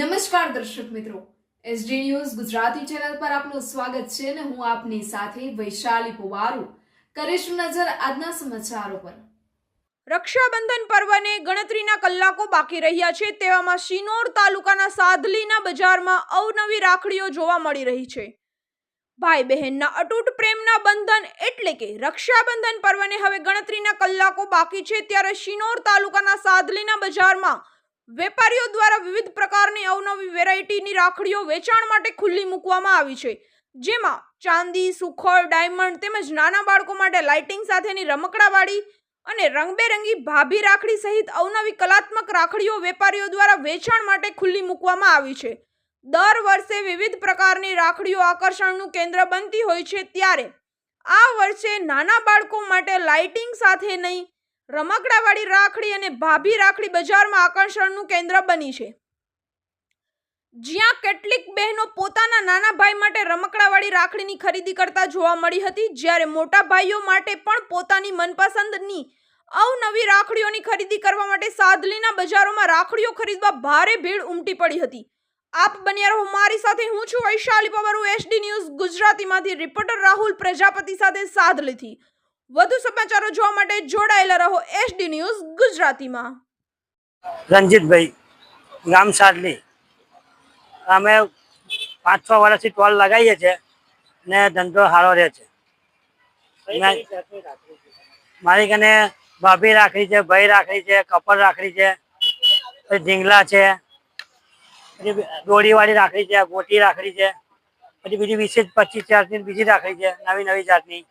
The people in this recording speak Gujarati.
નમસ્કાર દર્શક મિત્રો. એસડી ન્યૂઝ ગુજરાતી ચેનલ પર આપનું સ્વાગત છે અને હું આપની સાથે વૈશાલી પુવારુ. કરીશું નજર આજના સમાચારો પર. રક્ષાબંધન પર્વને ગણતરીના કલાકો બાકી રહ્યા છે તેવામાં શિનોર તાલુકાના સાધલીના બજારમાં અવનવી રાખડીઓ જોવા મળી રહી છે. ભાઈ બહેનના અતૂટ પ્રેમના બંધન એટલે કે રક્ષાબંધન પર્વને હવે ગણતરીના કલાકો બાકી છે ત્યારે શિનોર તાલુકાના સાધલીના બજારમાં વેપારીઓ દ્વારા વિવિધ પ્રકારની અવનવી વેરાયટીની રાખડીઓ વેચાણ માટે ખુલ્લી મૂકવામાં આવી છે. જેમાં ચાંદી, સુખડ, ડાયમંડ તેમજ નાના બાળકો માટે લાઇટિંગ સાથેની રમકડાવાળી અને રંગબેરંગી ભાભી રાખડી સહિત અવનવી કલાત્મક રાખડીઓ વેપારીઓ દ્વારા વેચાણ માટે ખુલ્લી મૂકવામાં આવી છે. દર વર્ષે વિવિધ પ્રકારની રાખડીઓ આકર્ષણનું કેન્દ્ર બનતી હોય છે ત્યારે આ વર્ષે નાના બાળકો માટે લાઇટિંગ સાથેની રમકડાવાળી રાખડી અને ભાભી રાખડી બજારમાં આકર્ષણનું કેન્દ્ર બની છે. જ્યાં કેટલીક બહેનો પોતાના નાના ભાઈ માટે રમકડાવાળી રાખડીની ખરીદી કરતા જોવા મળી હતી, જ્યારે મોટા ભાઈઓ માટે પણ પોતાની મનપસંદની અવનવી રાખડીઓની ખરીદી કરવા માટે સાદલીના બજારોમાં રાખડીઓ ખરીદવા ભારે ભીડ ઉમટી પડી હતી. આપ બન્યા રહો મારી સાથે, હું છું વૈશાલી પવારું એસડી ન્યૂઝ ગુજરાતીમાંથી, રિપોર્ટર રાહુલ પ્રજાપતિ સાથે સાદલીથી. વધુ સમાચારો જોવા માટે જોડાયેલા રહો એસડી ન્યૂઝ ગુજરાતીમાં. રંજીતભાઈ ગામ સાડલી. અમે પાંચ છ વર્ષથી ટોલ લગાવીએ છીએ ને ધંધો સારો રહે છે. મારી કને ભાભી રાખડી છે ભાઈ રાખડી છે કપલ રાખડી છે પછી ઢીંગલા છે પછી દોડીવાળી રાખડી છે ગોટી રાખડી છે પછી બીજી વીસ પચીસ જાતની બીજી રાખડી છે નવી નવી જાતની.